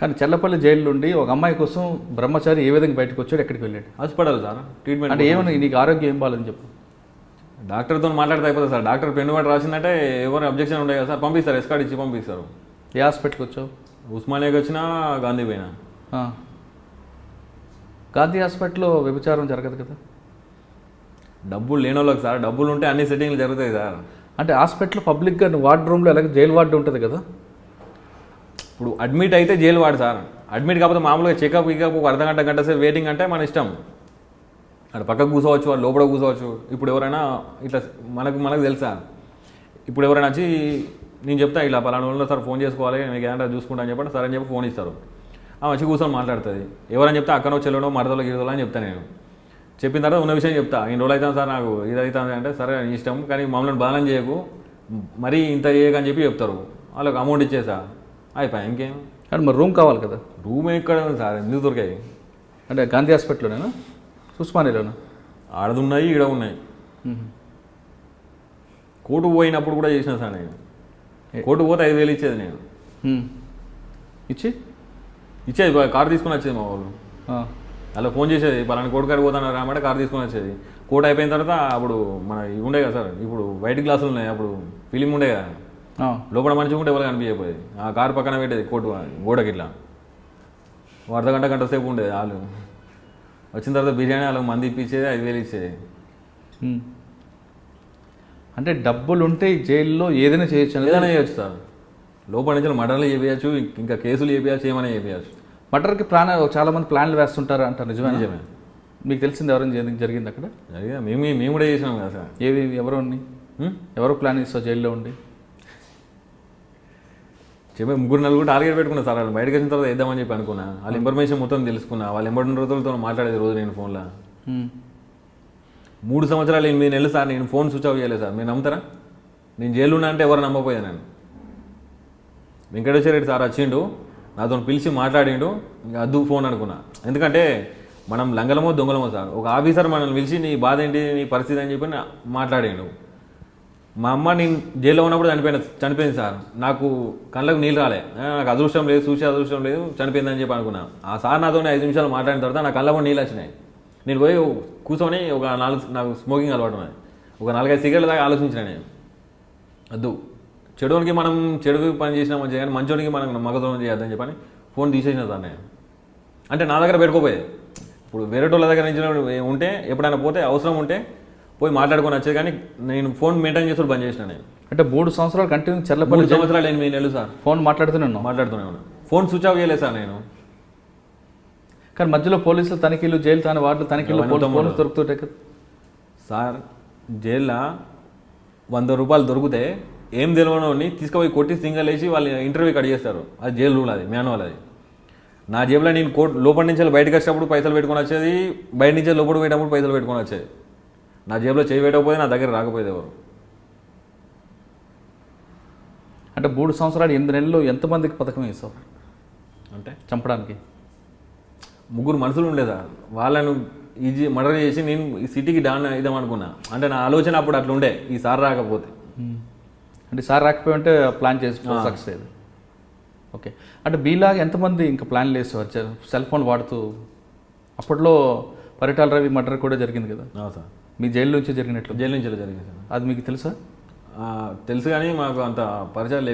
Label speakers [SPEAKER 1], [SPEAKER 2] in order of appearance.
[SPEAKER 1] కానీ చెల్లపల్లి జైలు నుండి ఒక అమ్మాయి కోసం బ్రహ్మచారి ఏ విధంగా బయటకు వచ్చాడు ఎక్కడికి వెళ్ళాడు?
[SPEAKER 2] హాస్పిటల్ సార్ ట్రీట్మెంట్
[SPEAKER 1] అంటే ఏమన్నా నీకు ఆరోగ్యం ఏం బాగాలని చెప్పు.
[SPEAKER 2] డాక్టర్తో మాట్లాడితే అయిపోతుంది సార్. డాక్టర్ పెన్ను వాటి రాసిందంటే ఎవరు అబ్జెక్షన్ ఉండే కదా సార్. పంపిస్తారు ఎస్కార్డ్ ఇచ్చి పంపిస్తారు.
[SPEAKER 1] ఏ హాస్పిటల్కి వచ్చావు?
[SPEAKER 2] ఉస్మానియాకి వచ్చినా గాంధీ పోయినా.
[SPEAKER 1] గాంధీ హాస్పిటల్లో వ్యభిచారం జరగదు కదా?
[SPEAKER 2] డబ్బులు లేని వాళ్ళకి సార్ డబ్బులు ఉంటే అన్ని సెట్టింగ్లు జరుగుతాయి సార్.
[SPEAKER 1] అంటే హాస్పిటల్ పబ్లిక్గా వార్డ్ రూమ్లో ఎలాగ జైలు వార్డు ఉంటుంది కదా?
[SPEAKER 2] ఇప్పుడు అడ్మిట్ అయితే జైలు వాడు సార్. అడ్మిట్ కాకపోతే మామూలుగా చెకప్ ఇకప్ ఒక అర్ధ గంట గంట సేపు వెయిటింగ్ అంటే మన ఇష్టం. అక్కడ పక్కకు కూర్చోవచ్చు వాళ్ళు లోపల కూర్చోవచ్చు. ఇప్పుడు ఎవరైనా ఇట్లా మనకు మనకు తెలుసా? ఇప్పుడు ఎవరైనా వచ్చి నేను చెప్తా ఇలా పలానా వాళ్ళు సార్ ఫోన్ చేసుకోవాలి మీకు ఏమంటే చూసుకుంటా అని చెప్పండి సరే అని చెప్పి ఫోన్ ఇస్తారు. ఆ వచ్చి కూర్చొని మాట్లాడుతుంది. ఎవరని చెప్తే అక్కనో చెల్లడో మరదలో గిరదలో అని చెప్తాను నేను. చెప్పిన తర్వాత ఉన్న విషయం చెప్తా. ఇన్ని రోజులు అవుతాను సార్ నాకు ఇది అవుతుంది అంటే సరే ఇష్టం కానీ మమ్మల్ని బాధనం చేయకు. మరీ ఇంత చేయకని చెప్పి చెప్తారు. వాళ్ళకి అమౌంట్ ఇచ్చేసా? అయిపోయా ఇంకేం?
[SPEAKER 1] కానీ మరి రూమ్ కావాలి కదా.
[SPEAKER 2] రూమ్ ఎక్కడ ఉంది సార్? ఎందుకు దొరికాయి?
[SPEAKER 1] అంటే గాంధీ హాస్పిటల్లోనేనా? ఉస్మానియాలోనా?
[SPEAKER 2] ఆడదున్నాయి ఈడ ఉన్నాయి. కోర్టు పోయినప్పుడు కూడా చేసిన సార్ నేను. కోర్టు పోతే ఐదు వేలు ఇచ్చేది నేను.
[SPEAKER 1] ఇచ్చి?
[SPEAKER 2] ఇచ్చేది కారు తీసుకుని వచ్చేది మా వాళ్ళు. అలా ఫోన్ చేసేది. పలానా కోర్టు కారు పోతాను రామంటే కారు తీసుకొని వచ్చేది. కోర్టు అయిపోయిన తర్వాత అప్పుడు మన ఇవి ఉండే కదా సార్ ఇప్పుడు వైట్ గ్లాసులు ఉన్నాయి. అప్పుడు ఫిలిం ఉండే కదా. లోపల మంచిగా ఉంటే ఎవరు కనిపించకపోయేది. ఆ కారు పక్కన పెట్టేది కోర్టు గోడకి ఇట్లా అర్ధ గంట గంట సేపు ఉండేది వాళ్ళు వచ్చిన తర్వాత బిర్యానీ వాళ్ళకి మంది ఇప్పించేది ఐదు వేలు ఇచ్చేది.
[SPEAKER 1] అంటే డబ్బులు ఉంటే జైల్లో ఏదైనా చేయొచ్చు
[SPEAKER 2] ఏదైనా చేయొచ్చు సార్. లోపల నుంచి మర్డర్లు చేపించచ్చు ఇంకా కేసులు చేపించచ్చు ఏమైనా చేపించచ్చు
[SPEAKER 1] మటర్కి ప్లాన్ చాలా మంది ప్లాన్లు వేస్తుంటారు అంటారు. నిజమే
[SPEAKER 2] నిజమే.
[SPEAKER 1] మీకు తెలిసింది ఎవరైనా జరిగి- జరిగింది అక్కడ?
[SPEAKER 2] మేము మేము కూడా చేసినాం కదా సార్.
[SPEAKER 1] ఏవి ఎవరు ఉన్నాయి? ఎవరు ప్లాన్ ఇస్తారు జైల్లో ఉండి?
[SPEAKER 2] చెప్పే ముగ్గురు నలుగురు టార్గెట్ పెట్టుకున్నా సార్. వాళ్ళు బయటకు వచ్చిన తర్వాత వేద్దామని చెప్పి అనుకున్నా. వాళ్ళ ఇన్ఫర్మేషన్ మొత్తం తెలుసుకున్నా. వాళ్ళు ఎంబడిన రోజులతో మాట్లాడేది రోజు నేను ఫోన్లో. మూడు సంవత్సరాలు ఎనిమిది నెలలు సార్ నేను ఫోన్ స్విచ్ ఆఫ్ చేయలేదు సార్. మీరు నమ్ముతారా? నేను జైలు ఉన్నా అంటే ఎవరు నమ్మపోయా నేను వెంకటేశ్వర రెడ్డి సార్ వచ్చిండు. నాతో పిలిచి మాట్లాడిండు. ఇంకా అద్దు ఫోన్ అనుకున్నా. ఎందుకంటే మనం లంగలమో దొంగలమో సార్. ఒక ఆఫీసర్ మనల్ని పిలిచి నీ బాధ ఏంటి? నీ పరిస్థితి అని చెప్పి మాట్లాడాడు. మాట్లాడిండు మా అమ్మ నేను జైల్లో ఉన్నప్పుడు చనిపోయిన చనిపోయింది సార్. నాకు కళ్ళకు నీళ్ళు రాలే. నాకు అదృష్టం లేదు చూసే అదృష్టం లేదు చనిపోయింది అని చెప్పి అనుకున్నా. ఆ సార్ నాతో ఐదు నిమిషాలు మాట్లాడిన తర్వాత నా కళ్ళకు నీళ్ళు వచ్చినాయి. నేను పోయి కూర్చొని ఒక నాలుగు నాకు స్మోకింగ్ అలవాటు ఉన్నది. ఒక నాలుగైదు సిగరెట్లు దాకా ఆలోచించిన నేను. వద్దు చెడునికి మనం చెడు పని చేసినా మంచిగా కానీ మంచోనికి మనం మగదోనం చేయొద్దని చెప్పని ఫోన్ తీసేసిన సార్ నేను అంటే నా దగ్గర పెట్టుకోపోయేది. ఇప్పుడు వేరే వాళ్ళ దగ్గర నుంచి ఉంటే ఎప్పుడైనా పోతే అవసరం ఉంటే పోయి మాట్లాడుకొని వచ్చేది కానీ నేను ఫోన్ మెయింటైన్ చేసుడు బంద్ చేసిన నేను.
[SPEAKER 1] అంటే మూడు సంవత్సరాలు కంటిన్యూ చెల్లపల్లి
[SPEAKER 2] సంవత్సరాలు ఎనిమిది నెలలు సార్.
[SPEAKER 1] ఫోన్ మాట్లాడుతూనే ఉన్నాం
[SPEAKER 2] మాట్లాడుతూనే ఉన్నా. ఫోన్ స్విచ్ ఆఫ్ చేయలేదు సార్ నేను.
[SPEAKER 1] కానీ మధ్యలో పోలీసులు తనిఖీలు జైలు తాను వార్డులు తనిఖీలు. ఫోన్లు దొరుకుతుంటాయి కదా.
[SPEAKER 2] సార్ జైల్లో వంద రూపాయలు దొరికితే ఏం తెలియని తీసుకుపోయి కొట్టి సింగల్ వేసి వాళ్ళు ఇంటర్వ్యూ కట్ చేస్తారు. అది జైలు రూల్ అది మాన్యువల్ అది. నా జేబులో నేను కోట్ లోపల నుంచి వెళ్ళి బయటకు వచ్చేటప్పుడు పైసలు పెట్టుకొని వచ్చేది బయట నుంచి లోపల పోయేటప్పుడు పైసలు పెట్టుకొని వచ్చేది. నా జేబులో చేయి పెట్టకపోతే నా దగ్గర రాకపోయేది ఎవరు?
[SPEAKER 1] అంటే మూడు సంవత్సరాలు ఎనిమిది నెలలు ఎంతమందికి పథకం వేసావు
[SPEAKER 2] అంటే?
[SPEAKER 1] చంపడానికి.
[SPEAKER 2] ముగ్గురు మనుషులు ఉండే సార్ వాళ్ళను ఈజీ మర్డర్ చేసి నేను ఈ సిటీకి డాన్ ఇద్దాం అనుకున్నా. అంటే నా ఆలోచన అప్పుడు అట్లా ఉండే ఈ సార్ రాకపోతే.
[SPEAKER 1] అంటే సార్ రాకపోయి ఉంటే ప్లాన్ చేసి సక్సెస్ అయ్యేది. ఓకే అంటే బీలాగా ఎంతమంది ఇంకా ప్లాన్లు వేసేవారు సెల్ ఫోన్ వాడుతూ అప్పట్లో పరిటాల రవి మర్డర్ కూడా జరిగింది కదా?
[SPEAKER 2] సార్.
[SPEAKER 1] మీ జైలు నుంచి జరిగినట్లు?
[SPEAKER 2] జైలు నుంచి జరిగింది సార్.
[SPEAKER 1] అది మీకు తెలుసా?
[SPEAKER 2] తెలుసు కానీ మాకు అంత పరిచయం లేవు